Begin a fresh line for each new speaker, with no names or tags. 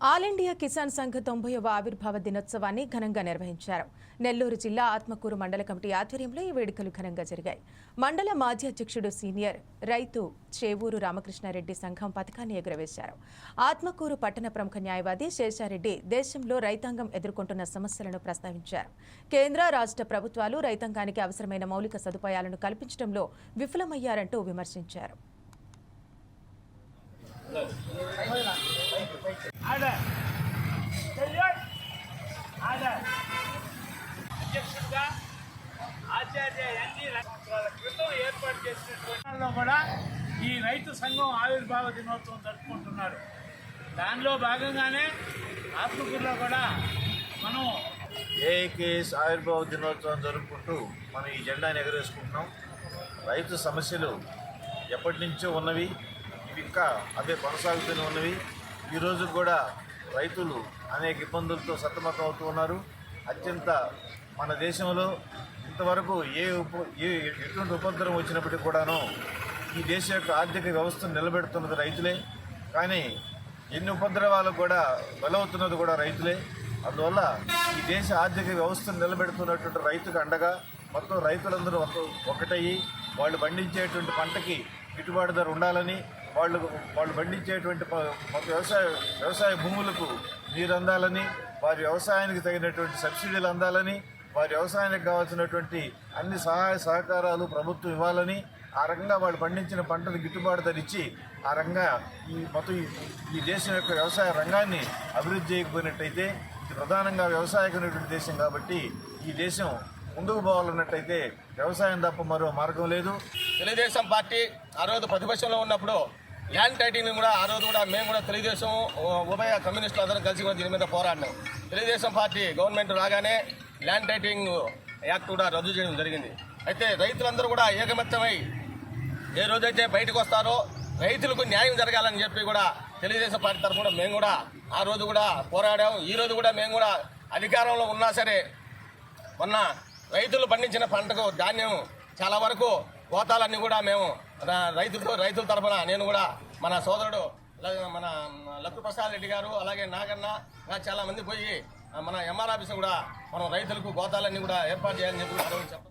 All India Kisan Sangh తొంభైవ ఆవిర్భావ దినోత్సవాన్ని ఘనంగా నిర్వహించారు. నెల్లూరు జిల్లా ఆత్మకూరు మండల కమిటీ ఆధ్వర్యంలో ఈ వేడుకలు ఘనంగా జరిగాయి. మండల మాజీ అధ్యక్షుడు సీనియర్ రైతు చేవూరు రామకృష్ణారెడ్డి సంఘం పథకాన్ని ఎగురవేశారు. ఆత్మకూరు పట్టణ ప్రముఖ న్యాయవాది శేషారెడ్డి దేశంలో రైతాంగం ఎదుర్కొంటున్న సమస్యలను ప్రస్తావించారు. కేంద్ర రాష్ట్ర ప్రభుత్వాలు రైతాంగానికి అవసరమైన మౌలిక సదుపాయాలను కల్పించడంలో విఫలమయ్యారంటూ విమర్శించారు.
అధ్యక్షుడిగా ఆచార్య ఎన్జి క్రితం ఏర్పాటు చేసినటువంటి కూడా ఈ రైతు సంఘం ఆవిర్భావ దినోత్సవం జరుపుకుంటున్నారు దానిలో భాగంగానే ఆత్మకూరులో కూడా మనం
ఏకేఎస్ ఆవిర్భావ దినోత్సవం జరుపుకుంటూ మనం ఈ జెండాని ఎగరేసుకుంటున్నాం. రైతు సమస్యలు ఎప్పటి నుంచో ఉన్నవి ఇవి ఇంకా అవే కొనసాగుతూనే ఉన్నవి. ఈరోజు కూడా రైతులు అనేక ఇబ్బందులతో సతమతం అవుతూ ఉన్నారు. అత్యంత మన దేశంలో ఇంతవరకు ఏ ఉప ఏ ఎటువంటి ఉపద్రవం వచ్చినప్పటికీ కూడాను ఈ దేశ యొక్క ఆర్థిక వ్యవస్థను నిలబెడుతున్నది రైతులే. కానీ ఎన్ని ఉపద్రవాలు కూడా బలవుతున్నది కూడా రైతులే. అందువల్ల ఈ దేశ ఆర్థిక వ్యవస్థను నిలబెడుతున్నటువంటి రైతుకు అండగా మొత్తం రైతులందరూ ఒక ఒకటయ్యి. వాళ్ళు పండించేటువంటి పంటకి గిట్టుబాటు ధర ఉండాలని వాళ్ళు వాళ్ళు పండించేటువంటి వ్యవసాయ వ్యవసాయ భూములకు నీరు అందాలని వారి వ్యవసాయానికి తగినటువంటి సబ్సిడీలు అందాలని వారి వ్యవసాయానికి కావాల్సినటువంటి అన్ని సహాయ సహకారాలు ప్రభుత్వం ఇవ్వాలని ఆ రకంగా వాళ్ళు పండించిన పంటను గిట్టుబాటు ధరించి ఆ రకంగా ఈ మొత్తం ఈ- ఈ దేశం యొక్క వ్యవసాయ రంగాన్ని అభివృద్ధి చేయకపోయినట్టయితే ఇది ప్రధానంగా వ్యవసాయకునేటువంటి దేశం కాబట్టి ఈ దేశం ముందుకు పోవాలన్నట్టయితే వ్యవసాయం తప్ప మరో మార్గం లేదు.
తెలుగుదేశం పార్టీ ఆ రోజు ప్రతిపక్షంలో ఉన్నప్పుడు ల్యాండ్ టైటింగ్ కూడా ఆ రోజు కూడా మేము కూడా తెలుగుదేశం ఉభయ కమ్యూనిస్టులు అందరం కలిసి కూడా దీని మీద పోరాడినాం. తెలుగుదేశం పార్టీ గవర్నమెంట్ రాగానే ల్యాండ్ టైటింగ్ యాక్ట్ కూడా రద్దు చేయడం జరిగింది. అయితే రైతులందరూ కూడా ఏకమత్యమై ఏ రోజైతే బయటకు వస్తారో రైతులకు న్యాయం జరగాలని చెప్పి కూడా తెలుగుదేశం పార్టీ తరఫున కూడా మేము కూడా ఆ రోజు కూడా పోరాడాం. ఈ రోజు కూడా మేము కూడా అధికారంలో ఉన్నా సరే మొన్న రైతులు పండించిన పంటకు ధాన్యం చాలా వరకు గోతాలన్నీ కూడా మేము రైతులతో రైతుల తరఫున నేను కూడా మన సోదరుడు మన లక్కు ప్రసాద్ రెడ్డి గారు అలాగే నాగన్న చాలా మంది పోయి మన ఎంఆర్ ఆఫీస్ కూడా మనం రైతులకు గోతాలన్నీ కూడా ఏర్పాటు చేయాలని చెప్పి ఆ